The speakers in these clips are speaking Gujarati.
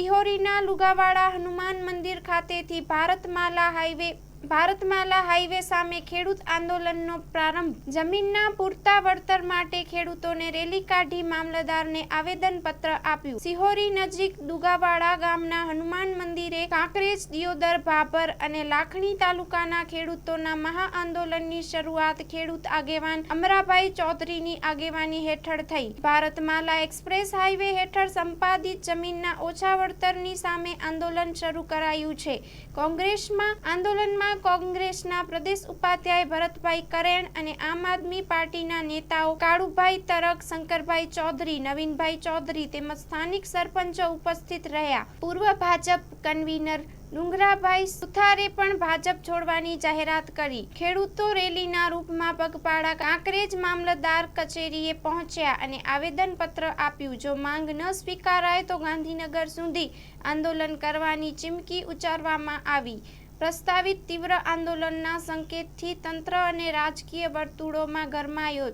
સિહોરીના લુગાવાડા હનુમાન મંદિર ખાતેથી ભારતમાલા હાઈવે ભારતમાલા હાઈવે સામે ખેડૂત આંદોલનનો પ્રારંભ. જમીનના પૂરતા વળતર માટે ખેડૂતોને રેલી કાઢી મામલતદારને આવેદનપત્ર આપ્યું. સિહોરી નજીક દુગાવાડા ગામના હનુમાન મંદિરે કાંકરેજ, દિયોદર, ભાભર અને લાખણી તાલુકાના ખેડૂતોના મહા આંદોલનની શરૂઆત ખેડૂત આગેવાન અમરાભાઈ ચૌધરીની આગેવાની હેઠળ થઈ. ભારતમાલા એક્સપ્રેસ હાઈવે હેઠળ સંપાદિત જમીનના ઓછા વળતરની સામે આંદોલન શરૂ કરાયું છે. કોંગ્રેસમાં આંદોલનમાં કોંગ્રેસના પ્રદેશ ઉપાધ્યાય ભરતભાઈ કરેણ અને આમ આદમી પાર્ટીના નેતાઓ કાળુભાઈ તરક, શંકરભાઈ ચૌધરી, નવીનભાઈ ચૌધરી તેમજ સ્થાનિક સરપંચો ઉપસ્થિત રહ્યા. પૂર્વ ભાજપ કન્વીનર ડુંગરાભાઈ સુથારે પણ ભાજપ છોડવાની જાહેરાત કરી. ખેડૂતો રેલીના રૂપમાં પગપાળા કાંકરેજ મામલતદાર કચેરીએ પહોંચ્યા અને આવેદનપત્ર આપ્યું. જો માંગ ન સ્વીકારાય તો ગાંધીનગર સુધી આંદોલન કરવાની ચીમકી ઉચ્ચારવામાં આવી. પ્રસ્તાવિત તીવ્ર આંદોલનના સંકેતથી તંત્ર અને રાજકીય વર્તુળોમાં ગરમાયો,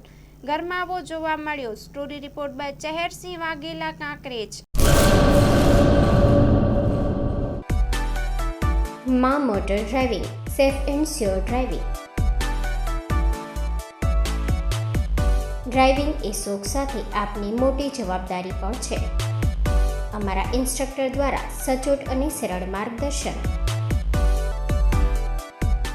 ગરમાવો જોવા મળ્યો. Story report by Chehersinh Vaghela, Kankrej. મા motor driving, safe and sure driving. Driving એ શોખ સાથે આપની મોટી જવાબદારી પણ છે. અમારા ઇન્સ્ટ્રક્ટર દ્વારા સચોટ અને સરળ માર્ગદર્શન.